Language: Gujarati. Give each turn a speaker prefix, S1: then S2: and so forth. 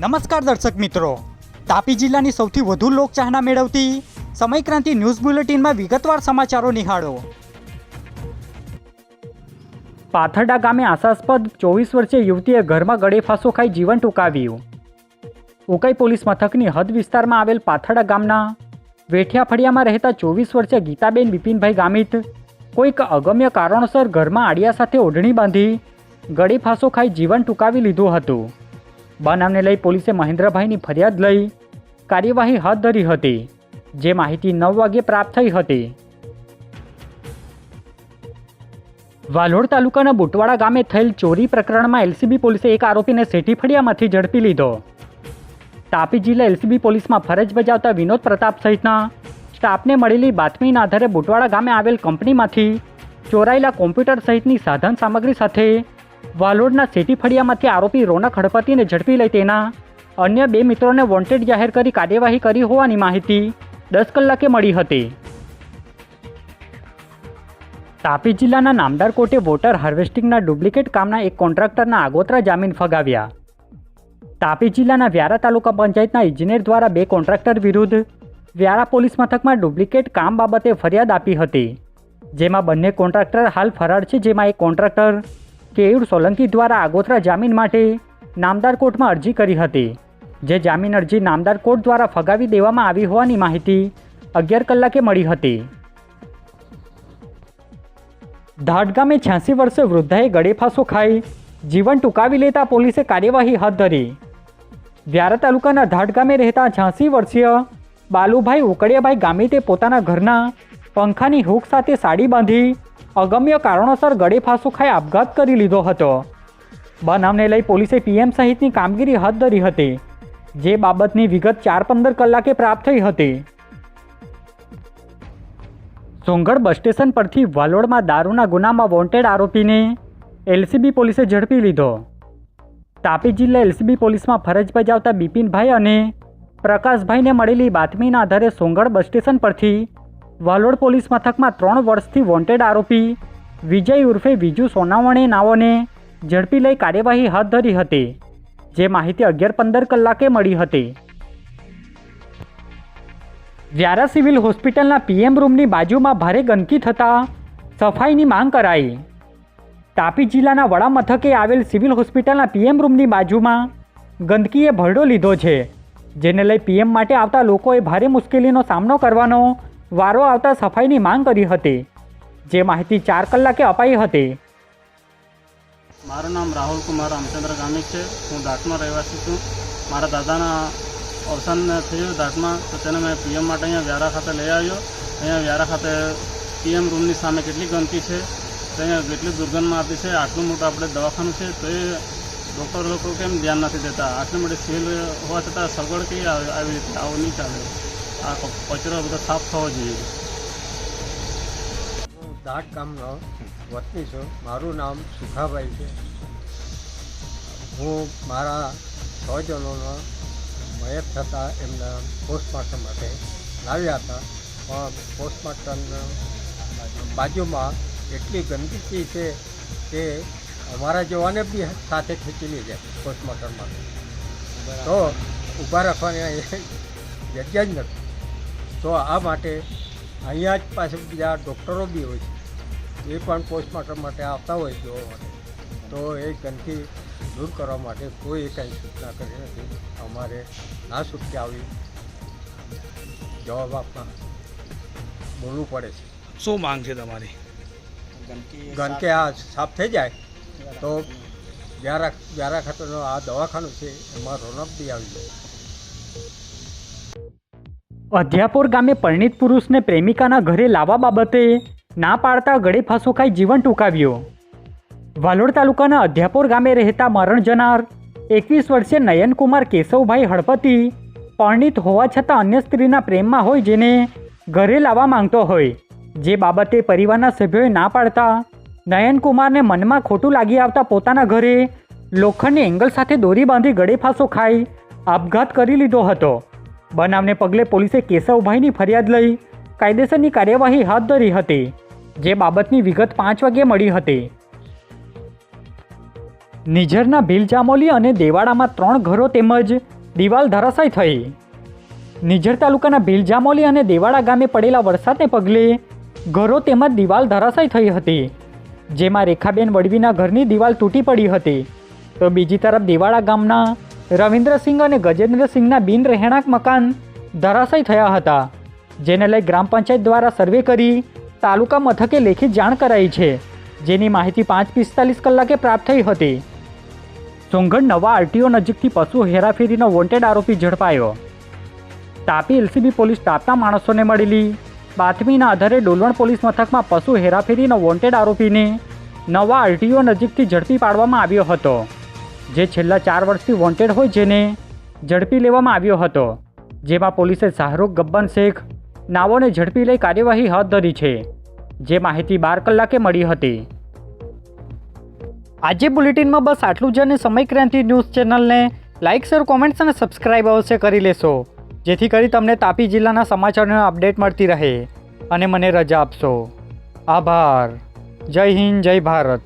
S1: નમસ્કાર દર્શક મિત્રો. તાપી જિલ્લાની સૌથી વધુ લોકચાહના મેળવતી સમયક્રાંતિ ન્યૂઝ બુલેટિનમાં વિગતવાર સમાચારો નિહાળો. પાથરડા ગામે આશાસ્પદ ચોવીસ વર્ષીય યુવતીએ ઘરમાં ગળે ફાંસો ખાઈ જીવન ટૂંકાવ્યું. ઉકાઈ પોલીસ મથકની હદ વિસ્તારમાં આવેલ પાથરડા ગામના વેઠિયા ફળિયામાં રહેતા ચોવીસ વર્ષીય ગીતાબેન બિપિનભાઈ ગામિત કોઈક અગમ્ય કારણોસર ઘરમાં આડિયા સાથે ઓઢણી બાંધી ગળે ફાંસો ખાઈ જીવન ટૂંકાવી લીધું હતું. બનાવને લઈ પોલીસે મહેન્દ્રભાઈની ફરિયાદ લઈ કાર્યવાહી હાથ ધરી હતી, જે માહિતી નવ વાગ્યે પ્રાપ્ત થઈ હતી. વાલોડ તાલુકાના બુટવાડા ગામે થયેલ ચોરી પ્રકરણમાં એલસીબી પોલીસે એક આરોપીને સેઠી ફળિયામાંથી ઝડપી લીધો. તાપી જિલ્લા એલસીબી પોલીસમાં ફરજ બજાવતા વિનોદ પ્રતાપ સહિતના સ્ટાફને મળેલી બાતમીના આધારે બુટવાડા ગામે આવેલ કંપનીમાંથી ચોરાયેલા કોમ્પ્યુટર સહિતની સાધન સામગ્રી સાથે વાલોડના સેટી ફળિયામાંથી આરોપી રોનક હડપતિને ઝડપી લઈ તેના અન્ય બે મિત્રોને વોન્ટેડ જાહેર કરી કાર્યવાહી કરી હોવાની માહિતી દસ કલાકે મળી હતી. તાપી જિલ્લાના નામદાર કોર્ટે વોટર હાર્વેસ્ટિંગના ડુપ્લિકેટ કામના એક કોન્ટ્રાક્ટરના આગોતરા જામીન ફગાવ્યા. તાપી જિલ્લાના વ્યારા તાલુકા પંચાયતના ઇજનેર દ્વારા બે કોન્ટ્રાક્ટર વિરુદ્ધ વ્યારા પોલીસ મથકમાં ડુપ્લિકેટ કામ બાબતે ફરિયાદ આપી હતી. જેમાં બંને કોન્ટ્રાક્ટર હાલ ફરાર છે, જેમાં એક કોન્ટ્રાક્ટર કેયુર સોલંકી દ્વારા આગોતરા જામીન માટે નામદાર કોર્ટમાં અરજી કરી હતી, જે જામીન અરજી નામદાર કોર્ટ દ્વારા ફગાવી દેવામાં આવી હોવાની માહિતી અગિયાર કલાકે મળી હતી. ધાડ ગામે છ્યાસી વર્ષે વૃદ્ધાએ ગળેફાંસો ખાઈ જીવન ટૂંકાવી લેતા પોલીસે કાર્યવાહી હાથ ધરી. વ્યારા તાલુકાના ધાડ ગામે રહેતા છ્યાસી વર્ષીય બાલુભાઈ ઉકડિયાભાઈ ગામિતે પોતાના ઘરના પંખાની હૂક સાથે સાડી બાંધી અગમ્ય કારણોસર ગળે ફાંસો ખાઈ આપઘાત કરી લીધો હતો. બનાવને લઈ પોલીસે પીએમ સહિતની કામગીરી હાથ ધરી હતી, જે બાબતની વિગત ચાર પંદર કલાકે પ્રાપ્ત થઈ હતી. સોંગઢ બસ સ્ટેશન પરથી વાલોડમાં દારૂના ગુનામાં વોન્ટેડ આરોપીને એલસીબી પોલીસે ઝડપી લીધો. તાપી જિલ્લા એલસીબી પોલીસમાં ફરજ બજાવતા બિપિનભાઈ અને પ્રકાશભાઈને મળેલી બાતમીના આધારે સોંગઢ બસ સ્ટેશન પરથી વાલોડ પોલીસ મથકમાં ત્રણ વર્ષથી વોન્ટેડ આરોપી વિજય ઉર્ફે વિજુ સોનાવણે નાઓને ઝડપી લઈ કાર્યવાહી હાથ ધરી હતી, જે માહિતી અગિયાર પંદર કલાકે મળી હતી. વ્યારા સિવિલ હોસ્પિટલના પીએમ રૂમની બાજુમાં ભારે ગંદકી થતાં સફાઈની માંગ કરાઈ. તાપી જિલ્લાના વડા મથકે આવેલ સિવિલ હોસ્પિટલના પીએમ રૂમની બાજુમાં ગંદકીએ ભરડો લીધો છે, જેને લઈ પીએમ માટે આવતા લોકોએ ભારે મુશ્કેલીનો સામનો કરવાનો વારો આવતા સફાઈની માંગ કરી હતી. જે માહિતી ચાર કલાકે અપાઈ હતી.
S2: મારું નામ રાહુલ કુમાર રામચંદ્ર ગામિત છે. હું દાંતમાં રહેવાસી છું. મારા દાદાના અવસાન થયું દાંતમાં, તો તેને મેં પીએમ માટે અહીંયા વ્યારા ખાતે લઈ આવ્યો. અહીંયા વ્યારા ખાતે પીએમ રૂમની સામે કેટલી ગંદકી છે, તો અહીંયા કેટલી દુર્ગંધમાં આપી છે, આટલું મોટું આપણે દવાખાનું છે, તો એ ડૉક્ટર લોકો કેમ ધ્યાન નથી દેતા? આટલી મોટી સેલ હોવા છતાં સગવડ કઈ આવે આવી રીતે? આવું નહીં ચાલે. આ કચરો બધો સાફ થવો જોઈએ
S3: હું દાટ ગામનો વતની છું મારું નામ સુખાભાઈ છે હું મારા સ્વજનોનો મયત થતાં એમના પોસ્ટમોર્ટમ માટે લાવ્યા હતા પણ પોસ્ટમોર્ટમ બાજુમાં એટલી ગંદકી છે કે અમારા જવાને બી સાથે ખેંચી લઈ જાય પોસ્ટમોર્ટમ માટે તો ઊભા રાખવાની જગ્યા જ નથી તો આ માટે અહીંયા જ પાસે બીજા ડૉક્ટરો બી હોય છે. એ પણ પોસ્ટમોર્ટમ માટે આવતા હોય જોવા માટે. તો એ ગંદકી દૂર કરવા માટે કોઈ કાંઈ સૂચના કરી નથી. અમારે ના છૂટકે આવી જવાબ આપવા બોલવું પડે છે.
S4: શું માંગ છે તમારી?
S3: ગંદકી આ સાફ થઈ જાય? તો વ્યારા વ્યારા ખાતરનું આ દવાખાનું છે એમાં રોનક બી આવી જાય.
S1: અધ્યાપુર ગામે પરિણિત પુરુષને પ્રેમિકાના ઘરે લાવવા બાબતે ના પાડતા ગળે ફાંસો ખાઈ જીવન ટૂંકાવ્યું. વાલોડ તાલુકાના અધ્યાપુર ગામે રહેતા મરણ જનાર એકવીસ વર્ષીય નયનકુમાર કેશવભાઈ હળપતિ પરિણીત હોવા છતાં અન્ય સ્ત્રીના પ્રેમમાં હોય જેને ઘરે લાવવા માંગતો હોય. જે બાબતે પરિવારના સભ્યોએ ના પાડતા નયનકુમારને મનમાં ખોટું લાગી આવતા પોતાના ઘરે લોખંડની એંગલ સાથે દોરી બાંધી ગળે ફાંસો ખાઈ આપઘાત કરી લીધો હતો. બનાવને પગલે પોલીસે કેશવભાઈની ફરિયાદ લઈ કાયદેસરની કાર્યવાહી હાથ ધરી હતી, જે બાબતની વિગત પાંચ વાગ્યે મળી હતી. નિઝરના ભીલજામોલી અને દેવાડામાં ત્રણ ઘરો તેમજ દિવાલ ધરાશાય થઈ. નિઝર તાલુકાના ભીલજામોલી અને દેવાડા ગામે પડેલા વરસાદને પગલે ઘરો તેમજ દિવાલ ધરાશાય થઈ હતી, જેમાં રેખાબેન વડવીના ઘરની દિવાલ તૂટી પડી હતી. તો બીજી તરફ દેવાડા ગામના રવિન્દ્રસિંહ અને ગજેન્દ્રસિંહના બિન રહેણાંક મકાન ધરાશય થયા હતા, જેને લઈ ગ્રામ પંચાયત દ્વારા સર્વે કરી તાલુકા મથકે લેખિત જાણ કરાઈ છે, જેની માહિતી પાંચ પિસ્તાલીસ કલાકે પ્રાપ્ત થઈ હતી. સોંગઢ નવા આરટીઓ નજીકથી પશુ હેરાફેરીનો વોન્ટેડ આરોપી ઝડપાયો. તાપી એલસીબી પોલીસ તાપતા માણસોને મળેલી બાતમીના આધારે ડોલવણ પોલીસ મથકમાં પશુ હેરાફેરીનો વોન્ટેડ આરોપીને નવા આરટીઓ નજીકથી ઝડપી પાડવામાં આવ્યો હતો. જે છેલ્લા ચાર વર્ષથી વોન્ટેડ હોય જેને ઝડપી લેવામાં આવ્યો હતો, જેમાં પોલીસે શાહરૂખ, ગબ્બન શેખ નાઓને ઝડપી લઈ કાર્યવાહી હાથ ધરી છે, જે માહિતી બાર કલાકે મળી હતી. આજે બુલેટિનમાં બસ આટલું જ અને સમય ક્રાંતિ ન્યૂઝ ચેનલને લાઇક શેર, કોમેન્ટ્સ અને સબસ્ક્રાઇબ અવશ્ય કરી લેશો, જેથી કરી તમને તાપી જિલ્લાના સમાચારનો અપડેટ મળતી રહે. અને મને રજા આપશો. આભાર. જય હિન્દ, જય ભારત.